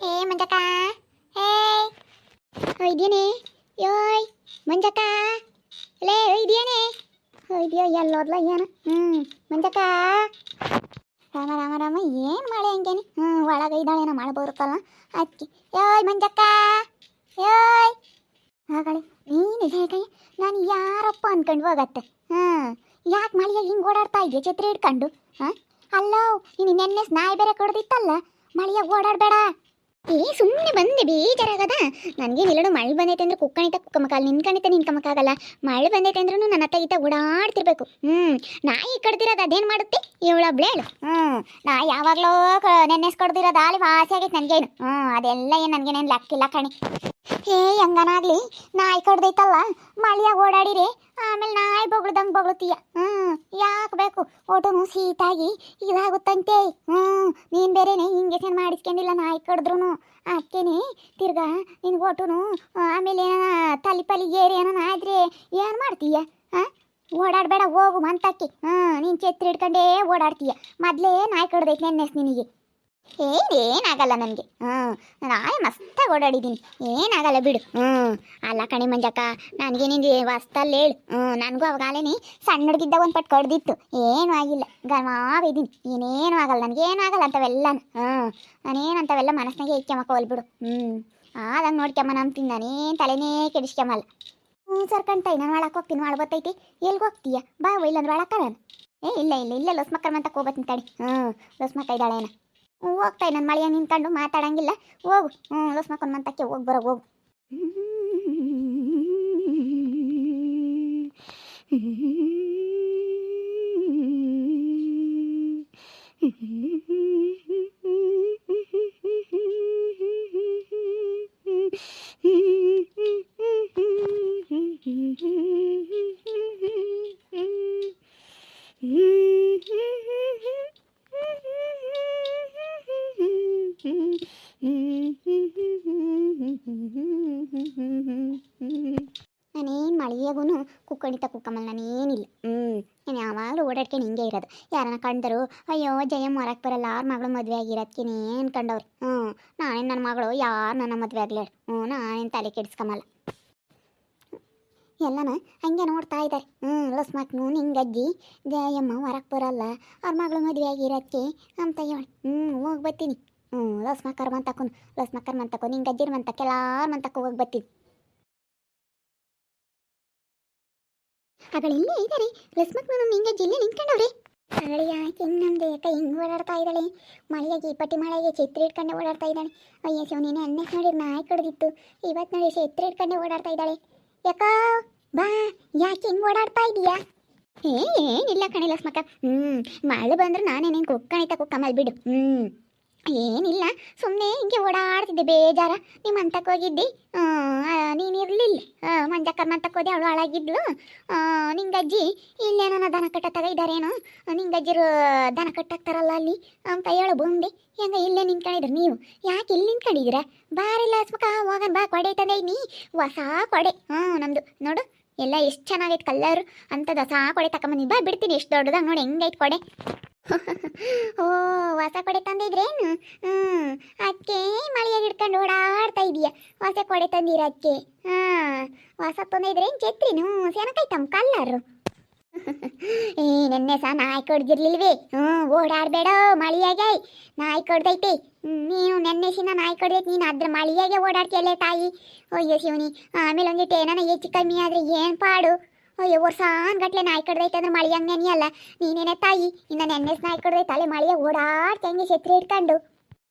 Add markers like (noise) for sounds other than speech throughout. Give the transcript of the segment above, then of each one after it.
ಏ, ಮಂಜಕ್ಕ. ಹೇ ಇದ್ಯೇನೆ ಯೋಯ್ ಮಂಜಕ್ಕ. ಲೇ ಇದ್ಯೇನೆ ಇದೆಯೋ ಎಲ್ಲೋದ್ಲ ಏನು? ಹ್ಞೂ ಮಂಜಕ್ಕ. ರಾಮ ರಾಮ ರಾಮ, ಏನು ಮಳೆ ಹಂಗೇನೆ ಹ್ಞೂ ಒಳಗೆ ಇದ್ದಾಳೇನೋ ಮಳೆ ಬರುತ್ತಲ್ಲ ಅಕ್ಕಿ. ಯೋಯ್ ಮಂಜಕ್ಕ. ಯೋಯ್ ಹಾಗಳೆ ನೀನು ಹೇಗೆ ನಾನು ಯಾರಪ್ಪ ಅನ್ಕೊಂಡು ಹೋಗತ್ತೆ ಹಾಂ ಯಾಕೆ ಮಳೆಯಾಗ ಹಿಂಗೆ ಓಡಾಡ್ತಾ ಇದೆಯಾ ಛತ್ರಿ ಹಿಡ್ಕೊಂಡು? ಹಾಂ? ಅಲ್ಲೋ, ನೀನು ನೆನ್ನೆ ಸ್ನಾಯಿ ಬೇರೆ ಕೊಡ್ದಿತ್ತಲ್ಲ? ಮಳೆಯಾಗ ಓಡಾಡಬೇಡ. ಏ ಸುಮ್ಮನೆ ಬಂದೆ, ಬೇಜಾರಾಗದ. ನನಗೇನಿಲ್ಲಡು ಮಳೆ ಬಂದೈತೆ ಅಂದ್ರೆ ಕುಕ್ಕಣಿತ ಕುಕ್ಕಮಕಾಲ ನಿನ್ಕಣಿತ ನಿನ್ಕಮಕ್ಕಾಗಲ್ಲ ಮಳೆ ಬಂದೈತೆ ಅಂದ್ರೂ ನನ್ನ ಅತ್ತ ಈತ ಓಡಾಡ್ತಿರ್ಬೇಕು. ಹ್ಞೂ ನಾಯಿ ಕಡ್ದಿರೋದು ಅದೇನು ಮಾಡುತ್ತೆ? ಇವಳೊಬ್ಳು ಹೇಳು. ಹ್ಞೂ ನಾ ಯಾವಾಗಲೂ ನೆನ್ನೆಸ್ಕೊಡ್ದಿರೋದು ಅಲ್ಲಿ ವಾಸಿ ಆಗೈತೆ ನನಗೇನು. ಹ್ಞೂ ಅದೆಲ್ಲ ಏನು ನನಗೇನೇನು ಲೆಕ್ಕಿಲ್ಲ ಕಣಿ. ಏ ಹೆಂಗನಾಗ್ಲಿ? ನಾಯಿ ಕಡ್ದೈತಲ್ಲ, ಮಳಿಯಾಗ ಓಡಾಡಿರಿ, ಆಮೇಲೆ ನಾಯಿ ಬೊಗಳ್ದಂಗೆ ಬೊಗಳತೀಯ. ಹ್ಞೂ ಯಾಕೆ ಬೇಕು? ಒಟುನು ಸೀತಾಗಿ ಇದಾಗುತ್ತಂತೆ. ಹ್ಞೂ ನೀನು ಬೇರೆನೆ ಇಂಜೆಕ್ಷನ್ ಮಾಡಿಸ್ಕೊಂಡಿಲ್ಲ ನಾಯಿ ಕಡ್ದ್ರು ಅದಕ್ಕೇನೆ ತಿರ್ಗಾ, ನಿನ್ಗೆ ಒಟುನು, ಆಮೇಲೆ ಏನ ತಲೆ ಪಲಿ ಏರಿ ಏನಾನ ಆದ್ರೆ ಏನ್ ಮಾಡ್ತೀಯ? ಓಡಾಡಬೇಡ, ಹೋಗು ಮಂತಕ್ಕೆ. ಹ್ಞೂ ನೀನು ಛತ್ರಿ ಹಿಡ್ಕೊಂಡೇ ಓಡಾಡ್ತೀಯ. ಮೊದಲೇ ನಾಯಿ ಕಡ್ದೈತೆ ನೆನ್ನೆಸ್ ನಿನಗೆ. ಏನೇನಾಗಲ್ಲ ನನಗೆ. ಹ್ಞೂ ನಾಳೆ ಮಸ್ತಾಗಿ ಓಡಾಡಿದ್ದೀನಿ ಏನಾಗಲ್ಲ ಬಿಡು. ಹ್ಞೂ ಅಲ್ಲ ಕಣೆ ಮಂಜಕ್ಕ, ನನಗೆ ನಿಂಗೆ ವಸ್ತಲ್ಲಿ ಹೇಳು. ಹ್ಞೂ ನನಗೂ ಅವಾಗಲೇನೆ ಸಣ್ಣ ಹುಡುಗಿದ್ದ ಒಂದು ಪಟ್ಟು ಕಡ್ದಿತ್ತು. ಏನೂ ಆಗಿಲ್ಲ. ಗಮಾವಿದ್ದೀನಿ ಏನೇನು ಆಗಲ್ಲ. ನನಗೇನು ಆಗಲ್ಲ ಅಂತವೆಲ್ಲ ಹ್ಞೂ ನಾನೇನು ಅಂತವೆಲ್ಲ ಮನಸ್ಸಿನಾಗೆ ಇಕ್ಕೆಮಕ್ಕ ಬಿಡು ಹ್ಞೂ ಆದಂಗೆ ನೋಡ್ಕ್ಯಮ್ಮ ನಂಬ್ತೀನಿ. ನಾನೇನು ತಲೆನೇ ಕೆಡಿಸ್ಕ್ಯಮಲ್ಲ ಹ್ಞೂ ಸರ್ಕಂತಾಯಿ ನಾನು ಒಳಕ್ಕೆ ಹೋಗ್ತೀನಿ. ಒಳ ಬತ್ತೈತಿ ಎಲ್ಗೆ ಹೋಗ್ತೀಯ? ಬಾ ಇಲ್ಲಂದ್ರೆ ಒಳಕ್ಕಲ್ಲ ಏ, ಇಲ್ಲ ಇಲ್ಲ ಇಲ್ಲ. ಲೊಸ್ಮಕ್ಕರ್ ಅಂತ ಹೋಗ್ಬತ್ತೀನಿ ತಡಿ ಹ್ಞೂ ಲೊಸ್ಮಕ್ಕ ಇದ್ದಾಳೆ ಹ್ಞೂ ಹೋಗ್ತಾಯಿ ನನ್ನ ಮಳೆಯ ನಿಂತ್ಕೊಂಡು ಮಾತಾಡಂಗಿಲ್ಲ. ಹೋಗು. ಹ್ಞೂ ಲೊಸ್ ಮಕ್ಕೊಂಡು ಮಂತಕ್ಕೆ ಹೋಗಿ ಬರೋ ಹೋಗು. ನಾನೇನು (laughs) ಕುಕ್ಕಣಿತ ಕುಕ್ಕಮಲ್ಲ ನಾನೇನಿಲ್ಲ ಹ್ಞೂ ನಾನು ಯಾವಾಗಲೂ ಓಡಾಡ್ಕೊಂಡು ಹಿಂಗೆ ಇರೋದು. ಯಾರನ್ನ ಕಂಡರು ಅಯ್ಯೋ ಜಯಮ್ಮ ಹೊರಕ್ಕೆ ಬರಲ್ಲ ಆರು ಮಗಳು ಮದುವೆ ಆಗಿರೋದಕ್ಕೇನೆ ಏನು ಕಂಡವ್ರು? ಹ್ಞೂ. ನಾನೇನು ನನ್ನ ಮಗಳು ಯಾರು ನನ್ನ ಮದುವೆ ಆಗಲಿ? ಹ್ಞೂ ನಾನೇನು ತಲೆ ಕೆಡಿಸ್ಕಮಲ್ಲ. ಎಲ್ಲನ ಹಂಗೆ ನೋಡ್ತಾ ಇದ್ದಾರೆ ಹ್ಞೂ ಲಸ್ ಮಕ್ಳು ನಿಂಗಜ್ಜಿ ಜಯಮ್ಮ ಹೊರಕ್ಕೆ ಬರಲ್ಲ ಅವ್ರ ಮಗಳು ಮದುವೆ ಆಗಿರೋದಕ್ಕೆ ಅಂತ ಹೇಳಿ ಹ್ಞೂ ಹೋಗಿ ಬರ್ತೀನಿ. ಹ್ಞೂ ಲಸ್ ಮಕ್ಕರ್ ಮಂತಕೊಂಡು ಲಸ್ ಮಕ್ಕರ್ ಮಂತಕೊ ನಿಂಗಜ್ಜಿರ ಮಂತಕ್ಕೆ ಎಲ್ಲಾರು ಮಂತಕ್ಕೆ ಹೋಗಿ ಬರ್ತೀನಿ. ಅಗಳು ಇಲ್ಲೇ ಇದ್ದಾರೆ. ರಸ್ಮಕ್ ನಾನು ನಿಂಗೆ ಜಿಲ್ಲೆ ನಿಂತ್ಕೊಂಡವ್ರೆ. ಅಗಳು ಯಾಕೆ ಹಿಂಗೆ ನಮ್ದು ಯಾಕೆ ಹಿಂಗೆ ಓಡಾಡ್ತಾ ಇದ್ದಾಳೆ? ಮಳೆಯಾಗಿ ಪಟ್ಟಿ ಮಳೆಗೆ ಛತ್ರಿ ಇಟ್ಕೊಂಡೆ ಓಡಾಡ್ತಾ ಇದ್ದಾಳೆ. ಅಯ್ಯ, ಶಿವ, ನೀನು ಅನ್ನೆ ನೋಡಿ ನಾಯಿ ಕಡ್ದಿತ್ತು. ಇವತ್ತು ನೋಡಿ ಛತ್ರಿ ಇಟ್ಕೊಂಡೆ ಓಡಾಡ್ತಾ ಇದ್ದಾಳೆ. ಯಾಕ, ಬಾ, ಯಾಕೆ ಹಿಂಗೆ ಓಡಾಡ್ತಾ ಇದೀಯಾ? ಏ, ಏನಿಲ್ಲ ಕಣೆ ಲಸ್ಮಕ್ಕ. ಹ್ಞೂ ಮಳೆ ಬಂದ್ರೆ ನಾನೇನೇನು ಕುಕ್ಕಣಿತ ಕುಕ್ಕಮಲ್ ಬಿಡು. ಹ್ಞೂ ಏನಿಲ್ಲ ಸುಮ್ಮನೆ ಹಿಂಗೆ ಓಡಾಡ್ತಿದ್ದೆ, ಬೇಜಾರ. ನಿಮ್ಮ ಅಂತಕ್ಕೆ ಹೋಗಿದ್ದಿ? ನೀನು ಇರಲಿಲ್ಲ. ಮಂಜಕ್ಕ ಮಂತಕ್ಕೆ ಹೋದೆ, ಅವಳು ಹಾಳಾಗಿದ್ಲು. ನಿಂಗಜ್ಜಿ ಇಲ್ಲೇನ ದನ ಕಟ್ಟತ್ತಾಗ ಇದ್ದಾರೇನು ನಿಂಗಜ್ಜಿರು ದನ ಕಟ್ಟಾಕ್ತಾರಲ್ಲ ಅಲ್ಲಿ? ಹೇಳು ಬಂದೆ. ಹೆಂಗ ಇಲ್ಲೇ ನಿಂತ್ಕೊಂಡಿದ್ರು ನೀವು? ಯಾಕೆ ಇಲ್ಲಿ ನಿಂತ್ಕೊಂಡಿದ್ದೀರಾ ಬಾರಿಲ್ಲ ಹಸ್ಮಕ ಹೋಗನ್ ಬಾ, ಕೊಡೆ ತಂದೆ ನೀ. ಹೊಸ ಕೊಡೆ. ಹ್ಞೂ ನಮ್ಮದು ನೋಡು, ಎಲ್ಲ ಎಷ್ಟು ಚೆನ್ನಾಗೈತೆ ಕಲ್ಲರ್. ಅಂತ ಹೊಸ ಕೊಡೆ ತಗೊಂಬಂದಿ ಬಾ, ಬಿಡ್ತೀನಿ, ಎಷ್ಟು ದೊಡ್ಡದಾಗ ನೋಡಿ, ಹೆಂಗೈತೆ ಕೊಡೆ. ಓ, ಹೊಸ ಕೊಡೆ ತಂದಿದ್ರೇನು? ಹ್ಞೂ ಅದಕ್ಕೆ ಮಳೆಯಾಗಿ ಹಿಡ್ಕೊಂಡು ಓಡಾಡ್ತಾ ಇದೀಯ. ಹೊಸ ಕೊಡೆ ತಂದಿರ ಅದಕ್ಕೆ ಹಾಂ, ಹೊಸ ತಂದಿದ್ರೇನು ಛತ್ರಿನು? ಸೆನಕೈತಮ್ಮ ಕಲ್ಲರು. ಏ, ನೆನ್ನೆ ಸಹ ನಾಯಿ ಕೊಡ್ದಿರ್ಲಿಲ್ವೇ? ಹ್ಞೂ, ಓಡಾಡಬೇಡ ಮಳಿಯಾಗೆ. ನಾಯಿ ಕೊಡ್ದೈತೆ ನೀನು ನೆನ್ನೆ ಸಿನ ನಾಯಿ ಕೊಡ್ದೈತೆ ನೀನು ಅದ್ರ ಮಳಿಯಾಗೆ ಓಡಾಡ್ತಿಯಲ್ಲೇ ತಾಯಿ. ಅಯ್ಯೋ, ಶಿವನಿ. ಆಮೇಲೆ ಒಂದಿಟ್ಟು ಏನಾನ ಹೆಚ್ಚು ಕಮ್ಮಿ ಆದರೆ ಏನು ಪಾಡು? ಅಯ್ಯೋ ವರ್ಷ ಗಟ್ಲೆ ನಾಯಿ ಕಡ್ದೈತೆ ಅಂದ್ರೆ ಮಳಿ ಹಂಗೆ ನೆನೆಯಲ್ಲ ನೀನೇನೆ ತಾಯಿ ಇನ್ನ ನೆನ್ನೆ ನಾಯಿ ಕಡ್ದೈತೆ ಅಲ್ಲೇ ಮಳಿಯ ಓಡಾಡ್ತಂಗೆ ಛತ್ರಿ ಇಟ್ಕೊಂಡು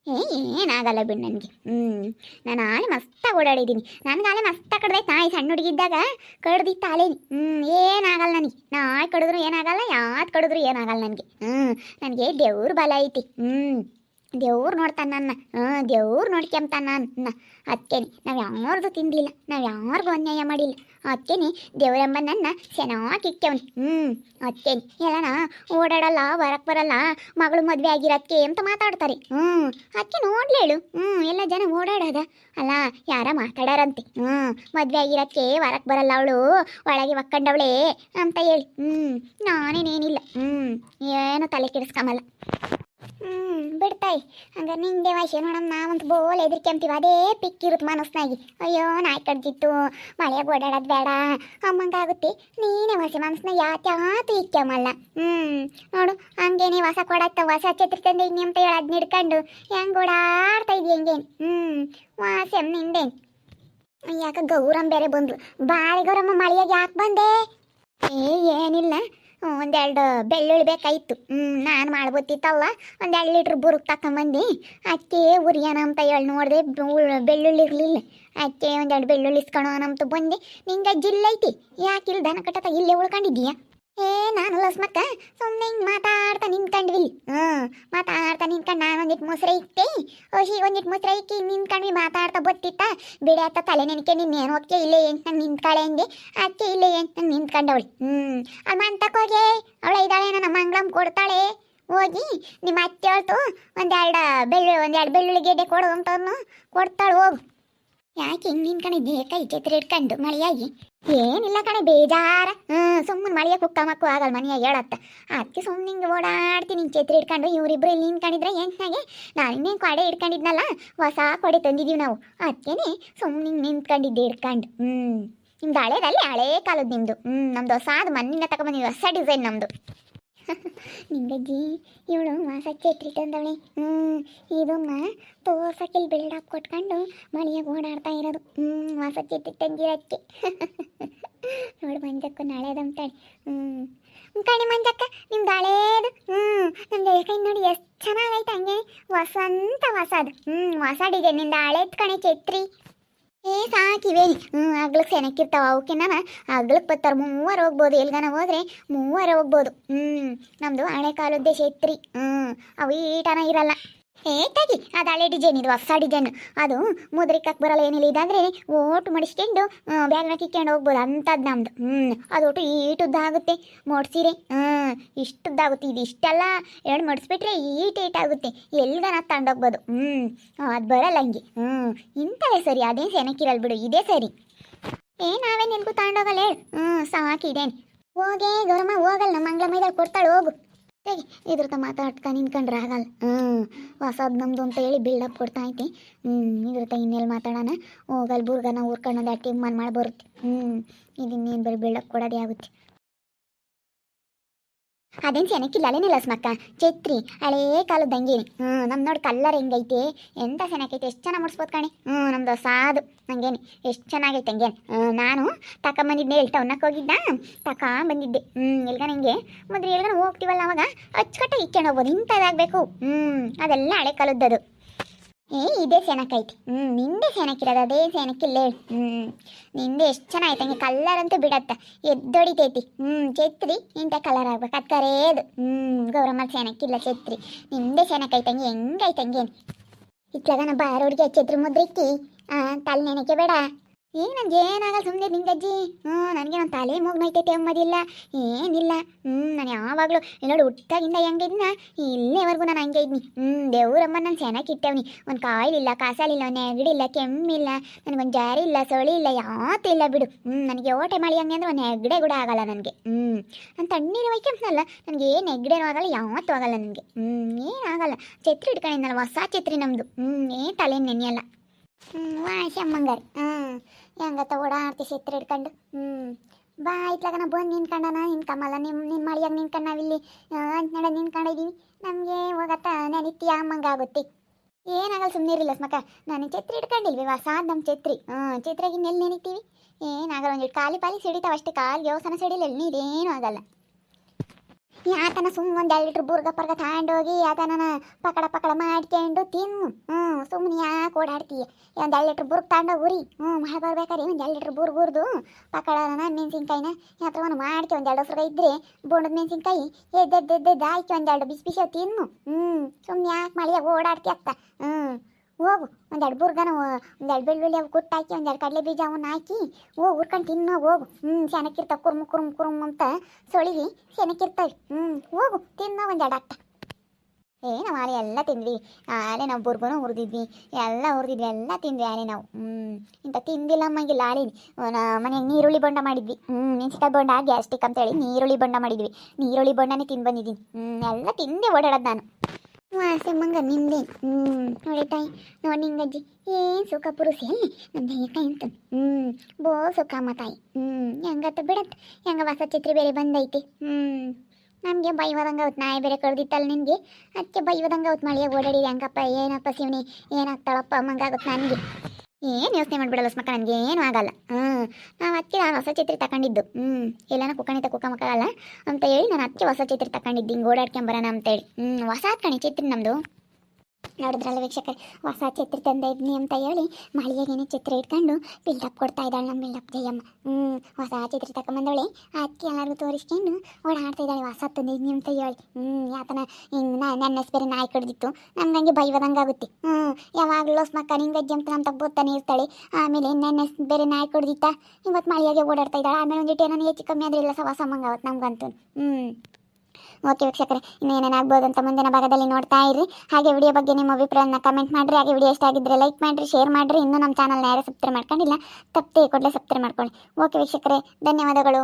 ಏ, ಏನಾಗಲ್ಲ ಬಿಡು ನನಗೆ. ಹ್ಞೂ ನಾನು ಆಳೆ ಮಸ್ತಾಗಿ ಓಡಾಡಿದ್ದೀನಿ. ನನಗಾಲೆ ಮಸ್ತ ಕಡ್ದೈತೆ ನಾಯಿ ಸಣ್ಣ ಹುಡುಗಿದ್ದಾಗ ಕಡ್ದಿತ್ತು ಆಲೇನಿ. ಹ್ಞೂ ಏನಾಗಲ್ಲ ನನಗೆ. ನಾಯಿ ಕಡಿದ್ರು ಏನಾಗಲ್ಲ ಯಾವ್ದು ಕಡಿದ್ರು ಏನಾಗಲ್ಲ ನನಗೆ. ಹ್ಞೂ ನನಗೆ ದೇವ್ರ ಬಲ ಐತಿ. ಹ್ಞೂ ದೇವ್ರು ನೋಡ್ತಾನೆ ನನ್ನ. ಹ್ಞೂ ದೇವ್ರು ನೋಡ್ಕೊಂತಾನ ನನ್ನ ಅದಕ್ಕೇನೆ ನಾವು ಯಾರ್ದು ತಿಂದಿಲ್ಲ. ನಾವು ಯಾರಿಗೂ ಅನ್ಯಾಯ ಮಾಡಿಲ್ಲ. ಅದಕ್ಕೇನೆ ದೇವರೆಂಬ ನನ್ನ ಚೆನ್ನಾಗಿ ಇಕ್ಕವನಿ ಹ್ಞೂ ಅದಕ್ಕೇನೆ ಎಲ್ಲನ ಓಡಾಡಲ್ಲ ಹೊರಕ್ಕೆ ಬರಲ್ಲ, ಮಗಳು ಮದುವೆ ಆಗಿರೋದಕ್ಕೆ ಅಂತ ಮಾತಾಡ್ತಾರೆ. ಹ್ಞೂ ಅದಕ್ಕೆ ನೋಡ್ಲೇಳು ಹ್ಞೂ ಎಲ್ಲ ಜನ ಓಡಾಡೋದ. ಅಲ್ಲ, ಯಾರ ಮಾತಾಡಾರಂತೆ. ಹ್ಞೂ ಮದುವೆ ಆಗಿರೋದಕ್ಕೆ ಹೊರಕ್ಕೆ ಬರಲ್ಲ ಅವಳು. ಒಳಗೆ ಒಕ್ಕಂಡವಳೆ ಅಂತ ಹೇಳಿ. ಹ್ಞೂ ನಾನೇನೇನಿಲ್ಲ. ಹ್ಞೂ ಏನು ತಲೆ ಕೆಡಿಸ್ಕೊಂಬಲ್ಲ ಹ್ಮ್ ಬಿಡ್ತಾಯಿ ಹಂಗಾರೆ ನಿಂದೆ ವಾಸಿ ನೋಡಮ್ ನಾವಂತ ಬೋಲ್ ಎದ್ರಿಕೆಂತೀವಿ ಅದೇ ಪಿಕ್ಕಿರುತ್ತೆ ಮನಸ್ನಾಗಿ. ಅಯ್ಯೋ, ನಾಯಿ ಕಡ್ದಿತ್ತು ಮಳೆ ಓಡಾಡೋದು ಬೇಡ. ಅಮ್ಮಂಗಾಗುತ್ತೆ ನೀನೇ ವಾಸಿ ಮನಸ್ನಾಗ ಯಾತ್ಯಾತು ಇಕ್ಕಮಲ್ಲ ಹ್ಮ್, ನೋಡು, ಹಂಗೇನೆ ಹೊಸ ಕೊಡತ್ತ ಹೊಸ ಛತ್ರಿ ತಂದೆ ಇನ್ನಿ ಅಂತ ಹೇಳಿ ಅದ್ನ ಹಿಡ್ಕೊಂಡು ಹೆಂಗ್ ಓಡಾಡ್ತಾ ಇದೀಯ ಹಂಗೇನು? ಹ್ಞೂ ವಾಸಿ ನಿಂದೇನು? ಯಾಕೆ ಗೌರಮ್ಮ ಬೇರೆ ಬಂದ್ಲು. ಬಾರಿ ಗೌರಮ್ಮ, ಮಳೆಯಾಗಿ ಯಾಕೆ ಬಂದೆ? ಏ, ಏನಿಲ್ಲ. ಒಂದೆರಡು ಬೆಳ್ಳುಳ್ಳಿ ಬೇಕಾಯಿತು. ಹ್ಞೂ ನಾನು ಮಾಡ್ಬೋತಿತ್ತಲ್ಲ ಒಂದೆರಡು ಲೀಟ್ರ್ ಬುರುಕ್ ತಕೊಂಬಂದು, ಅಕ್ಕಿ ಉರಿಯೋಣ ಅಂತ ಹೇಳಿ ನೋಡಿದೆ ಬೆಳ್ಳುಳ್ಳಿ ಇರಲಿಲ್ಲ. ಅಕ್ಕಿ ಒಂದೆರಡು ಬೆಳ್ಳುಳ್ಳಿ ಇಸ್ಕೊಳೋಣ ಅಂತ ಬಂದೆ. ನಿಂಗೆ ಜಿಲ್ಲೈತಿ ಯಾಕಿಲ್ಲ ದನ ಕಟ್ಟತ ಇಲ್ಲೇ ಉಳ್ಕೊಂಡಿದ್ದೀಯಾ? ಏ, ನಾನು ಲಸ್ಮಕ್ಕ ಸುಮ್ಮನೆ ಹಿಂಗೆ ಮಾತಾಡ್ತಾ ನಿಂತ್ಕೊಂಡ್ವಿ ಹ್ಞೂ ಮಾತಾಡ್ತಾ ನಿಂತ್ಕೊಂಡು ನಾನು ಒಂದಿಟ್ಟು ಮೊಸರು ಇಟ್ಟೆ ಹಸಿ ಒಂದಿಟ್ಟು ಮೊಸರು ಇಕ್ಕಿ ನಿಂತ್ಕೊಂಡ್ವಿ, ಮಾತಾಡ್ತಾ ಬತ್ತಿತ್ತ. ಬಿಡಾತ ತಲೆ ನೆನಕೆ ನಿನ್ನೇನು ಓಕೆ ಇಲ್ಲೇ ನಂಗೆ ನಿಂತ್ಕೊಳ್ಳೆ ಅಂದೆ. ಅಕ್ಕೆ ಇಲ್ಲೇ ನಂಗೆ ನಿಂತ್ಕೊಂಡವಳು ಹ್ಞೂ ಅಮ್ಮ ಅಂತ ಹೋಗಿ. ಅವಳ ಇದ್ದಾಳೆ ನನ್ನ ಮಂಗಳಮ್ಮ ಕೊಡ್ತಾಳೆ. ಹೋಗಿ ನಿಮ್ಮ ಅತ್ತೆ ಹೇಳ್ತು ಒಂದೆರಡು ಬೆಳ್ಳು, ಒಂದೆರಡು ಬೆಳ್ಳುಳ್ಳಿ ಗೆಡ್ಡೆ ಕೊಡು ಅಂತವನು ಕೊಡ್ತಾಳೆ, ಹೋಗು. ಯಾಕೆ ಹಿಂಗೆ ನಿಂತ್ಕೊಂಡಿದ್ದೆ? ಕೈ ಛತ್ರಿ ಇಟ್ಕೊಂಡು ಮಳೆಯಾಗಿ ಏನಿಲ್ಲ ಕಣೆ, ಬೇಜಾರ. ಹ್ಮ್ ಸುಮ್ಮನೆ ಮಳೆಯ ಕುಕ್ಕ ಮಕ್ಕು ಆಗಲ್ಲ ಮನೆಯಾಗ ಹೇಳತ್ತ. ಅದಕ್ಕೆ ಸುಮ್ಮನೆ ಓಡಾಡ್ತೀನಿ ಹಿಂಗೆ ಛತ್ರಿ ಇಟ್ಕೊಂಡು ಇವರಿಬ್ರು ಇಲ್ಲಿ ನಿಂತ್ಕೊಂಡಿದ್ರೆ ಎಂಟ್ನಾಗೆ ನಾನು ಇನ್ನೇನು ಕೊಡೆ ಇಟ್ಕೊಂಡಿದ್ನಲ್ಲ ಹೊಸ ಕೊಡೆ ತಂದಿದ್ದೀವಿ ನಾವು. ಅದಕ್ಕೇನೆ ಸುಮ್ಮನೆ ನಿಂತ್ಕೊಂಡಿದ್ದೆ ಇಟ್ಕೊಂಡು ಹ್ಞೂ ನಿಮ್ದು ಹಳೇದಲ್ಲಿ ಹಳೇ ಕಾಲದ ನಿಮ್ಮದು ಹ್ಞೂ ನಮ್ದು ಹೊಸಾದು ಮಣ್ಣಿನ ತಗೊಂಬಂದಿದ್ದು ಹೊಸ ಡಿಸೈನ್ ನಮ್ಮದು (laughs) ನಿಂಗಜ್ಜಿ, ಇವಳು ಮಾಸಕ್ಕೆ ಇಟ್ಟಿಟ್ಟಂದವಳೆ ಹ್ಞೂ ಇದನ್ನ ತೋರ್ಸಕ್ಕಿಲ್ ಬಿಲ್ಡಪ್ ಕೊಟ್ಕೊಂಡು ಮಳೆಯಾಗ ಓಡಾಡ್ತಾ ಇರೋದು. ಹ್ಞೂ ಮಾಸಕ್ಕೆ ಇಟ್ಟಿಟ್ಟಂಗಿರಕ್ಕೆ (laughs) ನೋಡು ಮಂಜಕ್ಕ ನಾಳೆದಂತಾಳೆ ಹ್ಞೂ ಕಣೆ ಮಂಜಕ್ಕ, ನಿಮ್ದು ಹಳೇದು. ಹ್ಞೂ ನಮ್ದು ಕೈ ನೋಡಿ ಎಷ್ಟು ಚೆನ್ನಾಗೈತೆ ಹಂಗೆ. ಹೊಸಂತ ಹೊಸದು ಹ್ಞೂ ಹೊಸ ಡಿಸೈನ್ನಿಂದ ಹಳೇದು ಕಣೆ ಛತ್ರಿ. ಏ ಸಾಕಿವೇನಿ ಹ್ಞೂ ಅಗ್ಲಕ್ಕೆ ಸೆನಕ್ಕಿರ್ತಾವ ಅವಕ್ಕೆ ನಾನು ಅಗ್ಲಕ್ಕೆ ಬರ್ತಾರೆ ಮೂವರು ಹೋಗ್ಬೋದು. ಎಲ್ಗನ ಹೋದ್ರೆ ಮೂವರು ಹೋಗ್ಬೋದು. ಹ್ಞೂ ನಮ್ಮದು ಹಳೆ ಕಾಲದ್ದೇ ಛತ್ರಿ ಹ್ಞೂ ಅವು ಈಟನ ಇರಲ್ಲ. ಏ ತಗಿ ಅದು ಹಳೆ ಡಿಸೈನ್ ಇದು, ಹೊಸ ಡಿಸೈನ್ ಅದು ಮುದ್ರಿಕಕ್ಕೆ ಬರಲ್ಲ, ಏನಿಲ್ಲ. ಇದಂದ್ರೆ ಓಟು ಮಡಿಸ್ಕೊಂಡು ಬ್ಯಾಗ್ನ ಕಿಕ್ಕೊಂಡು ಹೋಗ್ಬೋದು. ಅಂಥದ್ದು ನಮ್ದು. ಹ್ಞೂ ಅದು ಒಟ್ಟು ಈಟುದ್ದಾಗುತ್ತೆ ಮೋಡ್ಸಿರೆ. ಹ್ಞೂ ಇಷ್ಟುದ್ದಾಗುತ್ತೆ ಇದು ಇಷ್ಟೆಲ್ಲ ಎರಡು ಮಡಿಸ್ಬಿಟ್ರೆ ಈಟ್ ಈಟಾಗುತ್ತೆ ಎಲ್ಲಿಗಾನ ತಗೊಂಡೋಗ್ಬೋದು ಹ್ಞೂ ಅದು ಬರಲ್ಲ ಹಂಗೆ. ಹ್ಞೂ ಇಂಥವೇ ಸರಿ. ಅದೇನು ಸೆನಕ್ಕಿರಲ್ಲ ಬಿಡು. ಇದೇ ಸರಿ. ಏ ನಾವೇ ನಿನ್ಗೂ ತಗೊಂಡೋಗಲ್ಲ ಹೇಳು. ಹ್ಞೂ ಸಾಕಿದೇನು. ಹೋಗೇ ಗೌರಮ್ಮ, ಹೋಗಲ್ಲ. ಮಂಗ್ಳ ಮೈದಲ್ಲಿ ಕೊಡ್ತಾಳೆ, ಹೋಗು. ಹೇಗೆ? ತ ಮಾತಾಡ್ತಾ ನಿನ್ಕಂಡ್ರೆ ಆಗಲ್ಲ. ಹ್ಞೂ ಹೊಸದು ನಮ್ದು ಅಂತ ಹೇಳಿ ಬಿಲ್ಡಪ್ ಕೊಡ್ತಾ ಐತಿ. ಹ್ಞೂ ತ ಇನ್ನೆಲ್ಲಿ ಮಾತಾಡೋಣ. ಓ ಬುರ್ಗನ ಊರ್ಕೊಂಡು ಅಟ್ಟಿ ಮನ್ ಮಾಡಿ ಬರುತ್ತೆ. ಹ್ಞೂ ಇದನ್ನೇನು ಬರೀ ಬಿಲ್ಡಪ್ ಕೊಡೋದೇ ಆಗುತ್ತೆ. ಅದೇನು ಸೆನಕ್ಕಿಲ್ಲ ಅಲ್ಲೇನಿಲ್ಲ ಸ್ಮಕ್ಕ. ಛತ್ರಿ, ಹಳೇ ಕಾಲದ ಹಂಗೇನೆ ಹ್ಞೂ ನಮ್ಮ ನೋಡಿ ಕಲ್ಲರ್ ಹೆಂಗೈತೆ? ಎಂತ ಸೆನಕೈತಿ ಎಷ್ಟು ಚೆನ್ನಾಗಿ ಮುಡ್ಸ್ಬೋದು ಕಾಣಿ. ಹ್ಞೂ ನಮ್ದು ಸಾದು ಹಂಗೇನೆ. ಎಷ್ಟು ಚೆನ್ನಾಗೈತೆ ಹಂಗೇನು? ನಾನು ತಕೊಂಬಂದಿದ್ದೆ ಎಲ್ಲಿ ಟೌನಕ್ಕೆ ಹೋಗಿದ್ದ. ತಕೊಂಬಂದಿದ್ದೆ. ಹ್ಞೂ ಎಲ್ಗ ನನಗೆ ಮೊದಲು ಎಲ್ಗನ ಹೋಗ್ತೀವಲ್ಲ ಅವಾಗ? ಅಚ್ಚುಕಟ್ಟಾಗಿ ಇಕ್ಕೊಂಡು ಹೋಗ್ಬೋದು. ಇಂಥದ್ದಾಗಬೇಕು ಹ್ಞೂ ಅದೆಲ್ಲ ಹಳೆ ಕಾಲದ್ದದು. ಏ, ಇದೇ ಸೆನಕೈತಿ ಹ್ಞೂ ನಿಂದೆ ಸೆನಕ್ಕಿರೋದು ಅದೇ ಸೆನಕ್ಕಿಲ್ಲ ಹ್ಞೂ ನಿಂದೆ ಎಷ್ಟು ಚೆನ್ನಾಗೈತೆ ಕಲರ್ ಅಂತೂ ಬಿಡತ್ತ. ಎದ್ದೊಡಿತೈತಿ. ಹ್ಞೂ ಛತ್ರಿ, ಇಂಥ ಕಲರ್ ಆಗ್ಬೇಕು. ಅದು ಹ್ಮ್ ಹ್ಞೂ ಗೌರಮ್ಮ ಸೆನಕ್ಕಿಲ್ಲ ಛತ್ರಿ. ನಿಂದೆ ಸೆನಕೈತೆ ಹಂಗೆ ಹೆಂಗೈತೆ, ಹಂಗೇನು. ಇತ್ಲಾಗ ನಾ ಬಾರ ಹುಡುಗಿ ಹಚ್ಚಿದ್ರು ಮುದ್ರಿಕ್ಕಿ ತಲೆ ನೆನಕೆ ಬೇಡ. ಏ ನನ್ಗೆ ಏನಾಗಲ್ಲ ಸುಮ್ಮನೆ ನಿಂಗಜ್ಜಿ. ಹ್ಞೂ ನನಗೆ ನನ್ನ ತಲೆ ಮೂಗು ನೋಯ್ತೈತೆ ಅಂಬೋದಿಲ್ಲ. ಏನಿಲ್ಲ. ಹ್ಞೂ ನಾನು ಯಾವಾಗಲೂ ನೋಡಿ, ಹುಟ್ಟಾಗಿಂದ ಹೆಂಗಿದ್ನ ಇಲ್ಲೇವರೆಗೂ ನಾನು ಹಂಗೆ ಇದ್ನಿ. ಹ್ಞೂ ದೇವ್ರಮ್ಮ ನಾನು ಚೆನ್ನಾಗಿ ಇಟ್ಟವ್ನಿ. ಒಂದು ಕಾಯಿಲಿಲ್ಲ, ಕಾಸಾಲಿಲ್ಲ, ಒಂದು ನೆಗಡಿಲ್ಲ, ಕೆಮ್ಮಿಲ್ಲ. ನನಗೊಂದು ಜಾರಿ ಇಲ್ಲ, ಸೊಳಿ ಇಲ್ಲ, ಯಾವತ್ತೂ ಇಲ್ಲ ಬಿಡು. ಹ್ಞೂ ನನಗೆ ಓಟೆ ಮಾಡಿ ಹಂಗೆ ಅಂದ್ರೆ ಒಂದು ನೆಗಡೆ ಕೂಡ ಆಗಲ್ಲ ನನಗೆ. ಹ್ಞೂ ನಾನು ತಣ್ಣೀರು ವೈಕೆಂಪ್ನಲ್ಲ ನನಗೆ ಏನು ನೆಗಡೆನೂ ಆಗಲ್ಲ, ಯಾವತ್ತೂ ಆಗಲ್ಲ ನನಗೆ. ಹ್ಞೂ ಏನಾಗಲ್ಲ ಛತ್ರಿ ಇಟ್ಕೊಂಡಿದ್ದಲ್ಲ ಹೊಸ ಛತ್ರಿ ನಮ್ಮದು ಹ್ಞೂ ಏನು ತಲೆ ನೆನೆಯಲ್ಲ. ಹ್ಞೂ ವಾಸಿ ಅಮ್ಮಂಗಾರಿ. ಹ್ಞೂ ಹೆಂಗತ್ತ ಓಡಾಡ್ತಿ ಛತ್ರಿ ಹಿಡ್ಕೊಂಡು. ಹ್ಞೂ ಬಾ, ಇತ್ಲಾಗ ನಾ ಬಂದು ನಿಂತ್ಕೊಂಡನ ನಿಂತ್ಕಮ್ಮಲ್ಲ ನಿಮ್ಮ ನಿನ್ನ ಮಳಿಯಾಗ ನಿಂತ್ಕೊಂಡು ನಾವಿಲ್ಲಿ ನಡ ನಿಂತ್ಕೊಂಡಿದ್ದೀವಿ ನಮಗೆ ಹೋಗತ್ತ ನೆನಿತ್ಯ ಅಮ್ಮಂಗಾಗುತ್ತೆ ಏನಾಗಲ್ಲ ಸುಮ್ಮನೆ ಇರಲಿಲ್ಲ ಸ್ಮಕ. ನಾನು ಛತ್ರಿ ಹಿಡ್ಕೊಂಡಿಲ್ವಿ ಹೊಸಾದ್ ನಮ್ಮ ಛತ್ರಿ. ಹ್ಞೂ ಛತ್ರಿಯಾಗಿ ನೆಲ್ಲಿ ನೆನಿತೀವಿ ಏನಾಗಲ್ಲ ಒಂದಿಟ್ಟು ಕಾಲಿ ಪಾಲಿ ಸಿಡಿತಾವ ಅಷ್ಟೇ, ಕಾಲು ಯೋಸನ ಸಿಡಿಲಿಲ್ಲ ನೀರೇನೂ ಆಗಲ್ಲ. ಯಾತನ ಸುಮ್ಮನೆ ಒಂದು ಎರಡು ಲೀಟ್ರ್ ಬುರ್ಗ ಪರ್ಗ ತಗೊಂಡೋಗಿ ಅದನ್ನ ಪಕಡ ಪಕಡ ಮಾಡ್ಕೊಂಡು ತಿನ್ನು. ಹ್ಞೂ ಸುಮ್ಮನೆ ಯಾಕೆ ಓಡಾಡ್ತೀಯ? ಒಂದು ಎರಡು ಲೀಟ್ರ್ ಬುರ್ಗ್ ತಗೊಂಡೋಗಿ ಉರಿ. ಹ್ಞೂ ಮಳೆ ಬರ್ಬೇಕಾದ್ರೆ ಒಂದು ಎರಡು ಲೀಟ್ರ್ ಬುರ್ಗ್ ಉರ್ದು. ಪಕಡನ ಮೆಣಸಿನ್ಕಾಯಿನ ಯಾತ್ರವನ್ನು ಮಾಡ್ತಿ ಒಂದು ಎರಡು ಹೊಸ್ರ ಇದ್ರೆ ಬೋಂಡದ ಮೆಣಸಿನ್ಕಾಯಿ ಎದ್ದೆದ್ದೆದ್ದೆದ್ದು ಹಾಕಿ ಎರಡು ಬಿಸಿ ಬಿಸಿ ತಿನ್ನು. ಹ್ಞೂ ಸುಮ್ಮನೆ ಯಾಕೆ ಮಳೆಯಾಗ ಓಡಾಡ್ತಿ ಅತ್ತ? ಹ್ಞೂ ಹೋಗು. ಒಂದೆರಡು ಬುರ್ಗನ ಒಂದೆರಡು ಬೆಳ್ಳುಳ್ಳಿ ಅವು ಕುಟ್ಟಾಕಿ ಒಂದೆರಡು ಕಡಲೆ ಬೀಜ ಅವನ್ನ ಹಾಕಿ ಹೋಗಿ ಉರ್ಕೊಂಡು ತಿನ್ನೋ, ಹೋಗು. ಹ್ಞೂ ಚೆನ್ನಾಗಿರ್ತಾವೆ ಕುರ್ಮ್ ಕುರ್ಮ್ ಕುರ್ಮ್ ಅಂತ ಸೊಳಿವಿ ಚೆನ್ನಾಗಿರ್ತವೆ ಹ್ಞೂ ಹೋಗು, ತಿನ್ನೋ ಒಂದೆರಡು ಅಟ್ಟ. ಏ, ನಾವು ಆಲೆ ಎಲ್ಲ ತಿಂದ್ವಿ. ಆಲೆ ನಾವು ಬುರ್ಗನು ಹುರಿದಿದ್ವಿ. ಎಲ್ಲ ಹುರಿದಿದ್ವಿ, ಎಲ್ಲ ತಿಂದ್ವಿ ಆಲೆ ನಾವು. ಹ್ಞೂ ಇಂಥ ತಿಂದಿಲ್ಲ ಅಮ್ಮಂಗಿಲ್ಲ ಆಲೆ ಮನೆಗೆ ನೀರುಳ್ಳಿ ಬೊಂಡ ಮಾಡಿದ್ವಿ. ಹ್ಞೂ ಮೆಣಸಿಕಾಯಿ ಬೊಂಡ, ಗ್ಯಾಸ್ಟಿಕ್ ಅಂತೇಳಿ, ನೀರುಳ್ಳಿ ಬೊಂಡ ಮಾಡಿದ್ವಿ. ನೀರುಳ್ಳಿ ಬೊಂಡನೇ ತಿಂದು ಬಂದಿದ್ದೀನಿ. ಹ್ಞೂ ಎಲ್ಲ ತಿಂದೆ ಓಡಾಡೋದು ನಾನು. ವಾಸೆ ಮಂಗ ನಿಂದೆ ಹ್ಞೂ ನೋಡಿ ತಾಯಿ, ನೋಡಿ ನಿಂಗಜ್ಜಿ ಏನು ಸುಖ ಪುರುಷ ಅಲ್ಲಿ ನಮ್ದು ಕೈ ಇಂತ. ಹ್ಞೂ ಬೋ ಸುಖ ಅಮ್ಮ ತಾಯಿ. ಹ್ಞೂ ಹೆಂಗತ್ತ ಬಿಡತ್ ಹೆಂಗ ಹೊಸ ಚಿತ್ರ ಬೇರೆ ಬಂದೈತಿ? ಹ್ಞೂ ನಮಗೆ ಬೈವದಂಗೆ ಅವತ್ತು ನಾಯಿ ಬೇರೆ ಕಳ್ದಿತ್ತಲ್ಲ ನಿನಗೆ? ಅದಕ್ಕೆ ಬೈವದಂಗೆ ಅವತ್ತು ಮಳೆಯಾಗ ಓಡಾಡಿ ಹೆಂಗಪ್ಪ, ಏನಪ್ಪ ಶಿವನಿ, ಏನಾಗ್ತಾಳಪ್ಪ ಮಂಗಾಗುತ್ತೆ ನನಗೆ? ಏನು ಯೋಚನೆ ಮಾಡಿಬಿಡಲ್ಲ ಸ್ಮಕ್ಕ, ನನಗೆ ಏನೂ ಆಗಲ್ಲ. ಹ್ಞೂ ನಾವು ಅದಕ್ಕೆ ನಾನು ಹೊಸ ಚಿತ್ರ ತಗೊಂಡಿದ್ದು ಹ್ಞೂ ಎಲ್ಲಾನ ಕುಕ್ಕಣಿತ ಕುಕ್ಕಮಕ್ಕಾಗಲ್ಲ ಅಂತ ಹೇಳಿ ನಾನು ಅದಕ್ಕೆ ಹೊಸ ಚಿತ್ರ ತಗೊಂಡಿದ್ದು ಹಿಂಗೆ ಓಡಾಡ್ಕೊಂಬರೋಣ ಅಂತೇಳಿ. ಹ್ಞೂ ಹೊಸ ಕಣಿ ಚಿತ್ರ ನಮ್ಮದು ನೋಡಿದ್ರಲ್ಲ ವೀಕ್ಷಕರೇ? ಹೊಸ ಚಿತ್ರ ತಂದಿದ್ನಿ ಅಂತ ಹೇಳಿ ಮಳಿಗೆಗೇನೆ ಚಿತ್ರ ಇಟ್ಕೊಂಡು ಬಿಲ್ಡಪ್ ಕೊಡ್ತಾ ಇದ್ದಾಳೆ ನಮ್ಮ ಬಿಲ್ಡಪ್ ಜಯಮ್ಮ. ಹ್ಞೂ ಹೊಸ ಚಿತ್ರ ತಗೊಂಬಂದವಳೆ ಅದಕ್ಕೆ ಎಲ್ಲರಿಗೂ ತೋರಿಸ್ಕೊಂಡು ಓಡಾಡ್ತಾ ಇದ್ದಾಳೆ. ಹೊಸ ತಂದಿದ್ನಿ ಅಂತ ಹೇಳಿ. ಹ್ಞೂ ಯಾಕನ ಹಿಂಗೆ ನನ್ನ ಹೆಸರು ಬೇರೆ ನಾಯಿ ಕಡ್ದಿತ್ತು. ನಮ್ಗೆ ಬೈವದಂಗೆ ಆಗುತ್ತೆ ಹ್ಞೂ ಯಾವಾಗಲೂ ಮಕ್ಕ ನಿಂಗೆ ವೆಜ್ ಅಂತ ನಮ್ಮ ತಗ್ಬೋತಾನೆ ಇರ್ತಾಳೆ. ಆಮೇಲೆ ನನ್ನ ಹೆಸರು ಬೇರೆ ನಾಯಿ ಕಡ್ದಿತ್ತ? ಇವತ್ತು ಮಳಿಯಾಗೆ ಓಡಾಡ್ತಾ ಇದ್ದಾಳೆ. ಆಮೇಲೆ ಒಂದಿಟ್ಟು ಏನೋ ಹೆಚ್ಚು ಕಮ್ಮಿ ಆದ್ರೆ ಇಲ್ಲ ಸವಾಸ ಸಮಂಗ ಅವತ್ತು ನಮ್ಗಂತೂ. ಹ್ಞೂ ಓಕೆ ವೀಕ್ಷಕರೇ, ಇನ್ನು ಏನೇನಾಗ್ಬೋದು ಅಂತ ಮುಂದಿನ ಭಾಗದಲ್ಲಿ ನೋಡ್ತಾ ಇರಿ. ಹಾಗೆ ವಿಡಿಯೋ ಬಗ್ಗೆ ನಿಮ್ಮ ಅಭಿಪ್ರಾಯನ ಕಮೆಂಟ್ ಮಾಡಿರಿ. ಹಾಗೆ ವಿಡಿಯೋ ಇಷ್ಟ ಆಗಿದ್ದರೆ ಲೈಕ್ ಮಾಡಿರಿ ಶೇರ್ ಮಾಡಿರಿ. ಇನ್ನೂ ನಮ್ಮ ಚಾನಲ್ನ ಯಾರು ಸಬ್ಸ್ಕ್ರೈಬ್ ಮಾಡ್ಕೊಂಡಿಲ್ಲ, ತಪ್ಪದೆ ಕೂಡಲೇ ಸಬ್ಸ್ಕ್ರೈಬ್ ಮಾಡ್ಕೊಳ್ಳಿ. ಓಕೆ ವೀಕ್ಷಕರೇ, ಧನ್ಯವಾದಗಳು.